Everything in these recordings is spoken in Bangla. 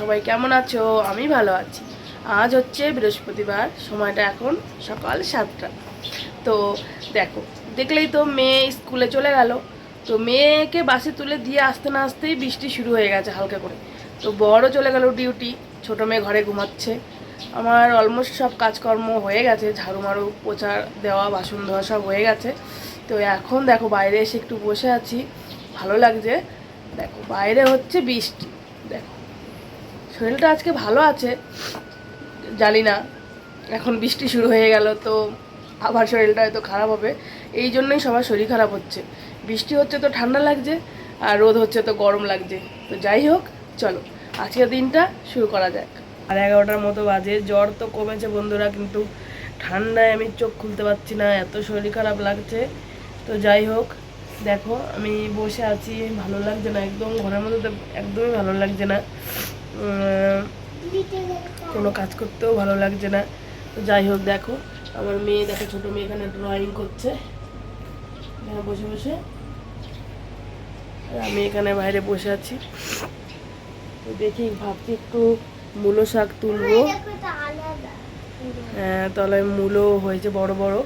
সবাই কেমন আছো? আমি ভালো আছি। আজ হচ্ছে বৃহস্পতিবার, সময়টা এখন সকাল সাতটা। তো দেখো, দেখলেই তো মেয়ে স্কুলে চলে গেল। তো মেয়েকে বাসে তুলে দিয়ে আসতে না আসতেই বৃষ্টি শুরু হয়ে গেছে হালকা করে। তো বড় চলে গেল ডিউটি, ছোটো মেয়ে ঘরে ঘুমাচ্ছে। আমার অলমোস্ট সব কাজকর্ম হয়ে গেছে ঝাড়ু মারু পোছা দেওয়া, বাসন ধোয়া সব হয়ে গেছে। তো এখন দেখো বাইরে এসে একটু বসে আছি। ভালো লাগছে। দেখো, বাইরে হচ্ছে বৃষ্টি। শরীরটা আজকে ভালো আছে, জানি না, এখন বৃষ্টি শুরু হয়ে গেল, তো আবার শরীরটা হয়তো খারাপ হবে, এই জন্যই সবার শরীর খারাপ হচ্ছে। বৃষ্টি হচ্ছে তো ঠান্ডা লাগছে, আর রোদ হচ্ছে তো গরম লাগছে, তো যাই হোক, চলো, আজকের দিনটা শুরু করা যাক। আর এগারোটার মতো বাজে, জ্বর তো কমেছে বন্ধুরা, কিন্তু ঠান্ডায় আমি চোখ খুলতে পারছি না, এত শরীর খারাপ লাগছে, তো যাই হোক, দেখো, আমি বসে আছি, ভালো লাগছে না, একদম ঘরের মধ্যে তো একদমই ভালো লাগছে না। কোনো কাজ করতেও ভালো লাগছে না। যাই হোক, দেখো, আমার মেয়ে, দেখো, ছোটো মেয়ে এখানে ড্রয়িং করছে। এখানে বসে বসে। আমি এখানে বাইরে বসে আছি। দেখি, ভাবছি একটু মূলো শাক তুলবো। হ্যাঁ তলায় মূলো হয়েছে বড় বড়।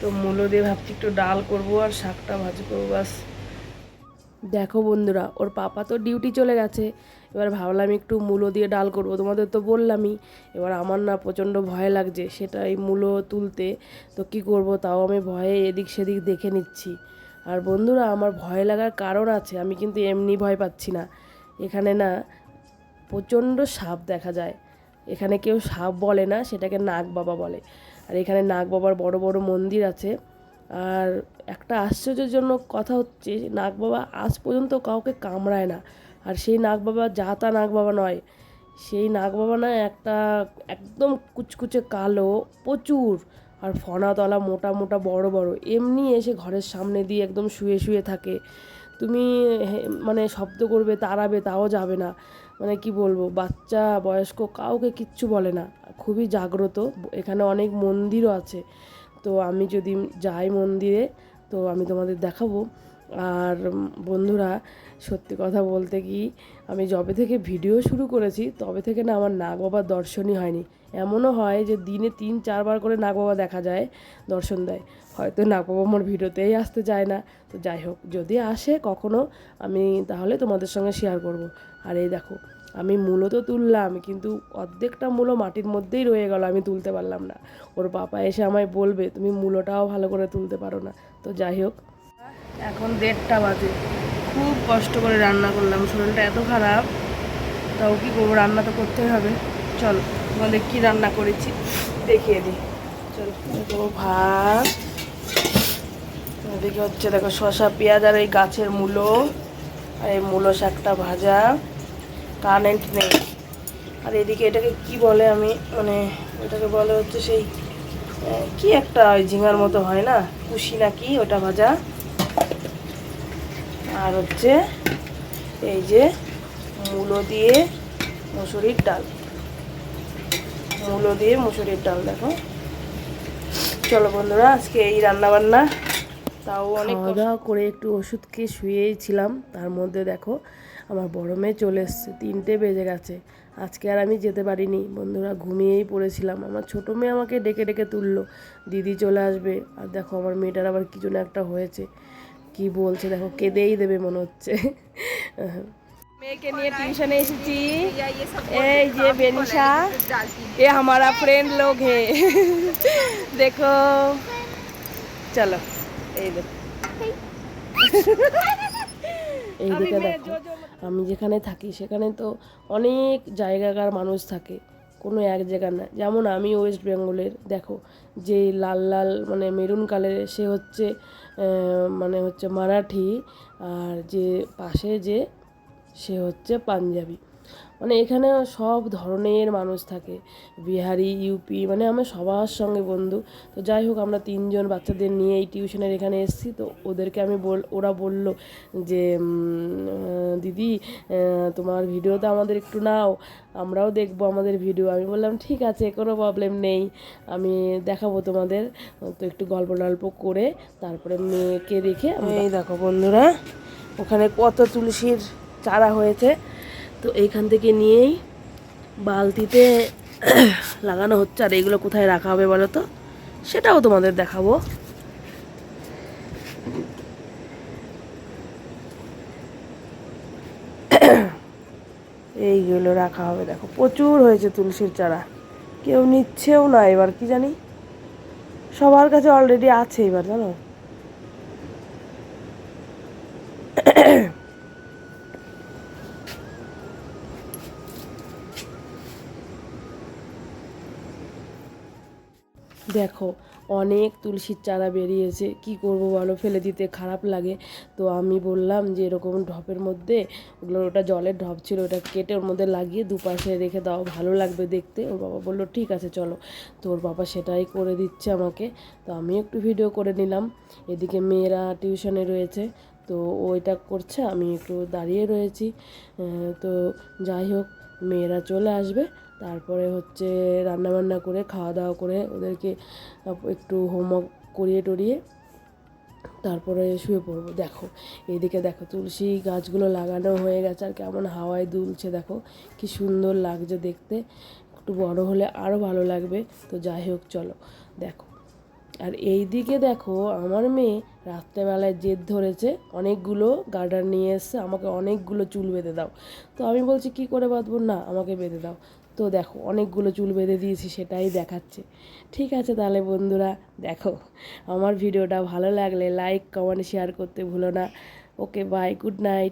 তো মূলো দিয়ে ভাবছি একটু ডাল করব আর শাকটা ভাজি করব বাস দেখো বন্ধুরা, ওর পাপা তো ডিউটি চলে গেছে। এবার ভাবলাম একটু মূলো দিয়ে ডাল করব। তোমাদের তো বললামই, এবার আমার না প্রচণ্ড ভয় লাগছে, সেটাই মূলো তুলতে। তো কি করব, তাও আমি ভয়ে এদিক সেদিক দেখে নিচ্ছি। আর বন্ধুরা, আমার ভয় লাগার কারণ আছে, আমি কিন্তু এমনি ভয় পাচ্ছি না। এখানে না প্রচণ্ড সাপ দেখা যায়। এখানে কেউ সাপ বলে না, সেটাকে নাগ বাবা বলে। আর এখানে নাগ বাবার বড় বড় মন্দির আছে। আর একটা আশ্চর্যজনক কথা হচ্ছে নাগ বাবা আজ পর্যন্ত কাউকে কামড়ায় না। আর সেই নাগ বাবা যা তা নাগ বাবা নয়, সেই নাগ বাবা না একটা একদম কুচকুচে কালো, প্রচুর, আর ফনাতলা মোটা মোটা বড় বড়, এমনি এসে ঘরের সামনে দিয়ে একদম শুয়ে শুয়ে থাকে। তুমি মানে শব্দ করবে, তাড়াবে, তাও যাবে না। মানে কি বলব, বাচ্চা বয়স্ক কাউকে কিচ্ছু বলে না। খুবই জাগ্রত, এখানে অনেক মন্দিরও আছে। তো আমি যদি যাই মন্দিরে, তো আমি তোমাদের দেখাবো। আর বন্ধুরা, সত্যি কথা বলতে কি, আমি যবে থেকে ভিডিও শুরু করেছি, তবে থেকে না আমার নাগ বাবার দর্শনই হয়নি। এমনও হয় যে দিনে তিন, চারবার করে নাগ বাবা দেখা যায়, দর্শন দেয়। হয়তো নাগ বাবা আমার ভিডিওতেই আসতে চায় না। তো যাই হোক, যদি আসে কখনো, আমি তাহলে তোমাদের সঙ্গে শেয়ার করব। আর এই দেখো আমি মূলো তো তুললাম, কিন্তু অর্ধেকটা মূলো মাটির মধ্যেই রয়ে গেল, আমি তুলতে পারলাম না। ওর বাবা এসে আমায় বলবে, তুমি মূলোটাও ভালো করে তুলতে পারো না। তো যাই হোক। এখন দেড়টা বাজে। খুব কষ্ট করে রান্না করলাম, শরীরটা এত খারাপ। তাও কি করব, রান্না তো করতেই হবে। চল, বলে কি রান্না করেছি দেখিয়ে দিই। চল দেখো ভাত। এদিকে হচ্ছে, দেখো শসা, পেঁয়াজ আর এই গাছের মূলো। আর এই মূলো শাকটা ভাজা। কারেন্ট নেই। আর এদিকে এটাকে কি বলে আমি মানে এটাকে বলে হচ্ছে সেই কি একটা ওই ঝিঙার মতো হয় না? কুশি নাকি ওটা ভাজা? আর হচ্ছে এই যে মূলো দিয়ে মুসুরির ডাল। মূলো দিয়ে মুসুরির ডাল, দেখো। চলো বন্ধুরা, আজকে এই রান্না বান্না তাও অনেক করে একটু ওষুধ খেয়ে শুয়েই ছিলাম, তার মধ্যে দেখো আমার বড় মেয়ে চলে এসছে তিনটে বেজে গেছে আজকে আর আমি যেতে পারিনি বন্ধুরা ঘুমিয়েই পড়েছিলাম আমার ছোটো মেয়ে আমাকে ডেকে ডেকে তুললো দিদি চলে আসবে আর দেখো আমার মেয়েটার আবার কিছু না একটা হয়েছে কি বলছে দেখো কেঁদেই দেবে মনে হচ্ছে মেয়েকে নিয়ে টিউশনে এসেছি এই যে বেনিশা ये हमारा फ्रेंड लोग है देखो चलो এই দেখো এইদিকে দেখো আমি যেখানে থাকি, সেখানে তো অনেক জায়গাকার মানুষ থাকে, কোনো এক জায়গা না। যেমন আমি ওয়েস্ট বেঙ্গলের দেখো, যে লাল লাল মানে মেরুন কালারের, সে হচ্ছে মানে হচ্ছে মারাঠি, আর যে পাশে যে, সে হচ্ছে পাঞ্জাবি। মানে এখানে সব ধরনের মানুষ থাকে, বিহারি ইউপি মানে আমরা সবার সঙ্গে বন্ধু। তো যাই হোক, আমরা তিনজন বাচ্চাদের নিয়ে এই টিউশনের এখানে এসেছি, তো ওদেরকে আমি বল, ওরা বলল যে দিদি তোমার ভিডিও তো আমাদের একটু নাও, আমরাও দেখব আমাদের ভিডিও আমি বললাম, ঠিক আছে, কোনো প্রবলেম নেই, আমি দেখাবো তোমাদের। তো একটু গল্প টল্প করে তারপরে মেয়েকে রেখে এই দেখো বন্ধুরা, ওখানে কত তুলসীর চারা হয়েছে। তো এইখান থেকে নিয়েই বালতিতে লাগানো হচ্ছে, আর এইগুলো কোথায় রাখা হবে বলো তো? সেটাও তোমাদের দেখাবো। এইগুলো রাখা হবে, দেখো, প্রচুর হয়েছে তুলসীর চারা। কেউ নিচ্ছেও না এবার, কি জানি? সবার কাছে অলরেডি আছে এবার, জানো? দেখো অনেক তুলসীর চারা বেরিয়েছে। কি করব বলো? ফেলে দিতে খারাপ লাগে। তো আমি বললাম যে, এরকম ঢপের মধ্যে ওগুলো, ওটা জলের ঢপ ছিল, ওটা কেটে ওর মধ্যে লাগিয়ে দুপাশে রেখে দাও, ভালো লাগবে দেখতে। ওর বাবা বলল, ঠিক আছে, চলো। তো ওর বাবা সেটাই করে দিচ্ছে আমাকে। তো আমি একটু ভিডিও করে নিলাম। এদিকে মেয়েরা টিউশনে রয়েছে। তো ওইটা করছে, আমি একটু দাঁড়িয়ে রয়েছি। তো যাই হোক, মেয়েরা চলে আসবে। তারপরে হচ্ছে রান্না বান্না করে খাওয়া দাওয়া করে ওদেরকে একটু হোমওয়ার্ক করিয়ে টরিয়ে তারপরে শুয়ে পড়ব। দেখো, এদিকে দেখো তুলসী গাছগুলো লাগানো হয়ে গেছে আর কেমন হাওয়ায় দুলছে দেখো, কি সুন্দর লাগছে দেখতে। একটু বড় হলে আরও ভালো লাগবে। তো যাই হোক, চলো, দেখো। আর এই দিকে দেখো, আমার মেয়ে রাত্রেবেলায় জেদ ধরেছে, অনেকগুলো গার্ডার নিয়ে এসছে, আমাকে অনেকগুলো চুল বেঁধে দাও। তো আমি বলছি, কি করে বাঁধবো? না, আমাকে বেঁধে দাও। তো দেখো, অনেকগুলো চুল বেঁধে দিয়েছি, সেটাই দেখাচ্ছে। ঠিক আছে তাহলে বন্ধুরা, দেখো, আমার ভিডিওটা ভালো লাগলে লাইক, কমেন্ট, শেয়ার করতে ভুলো না। Okay bye good night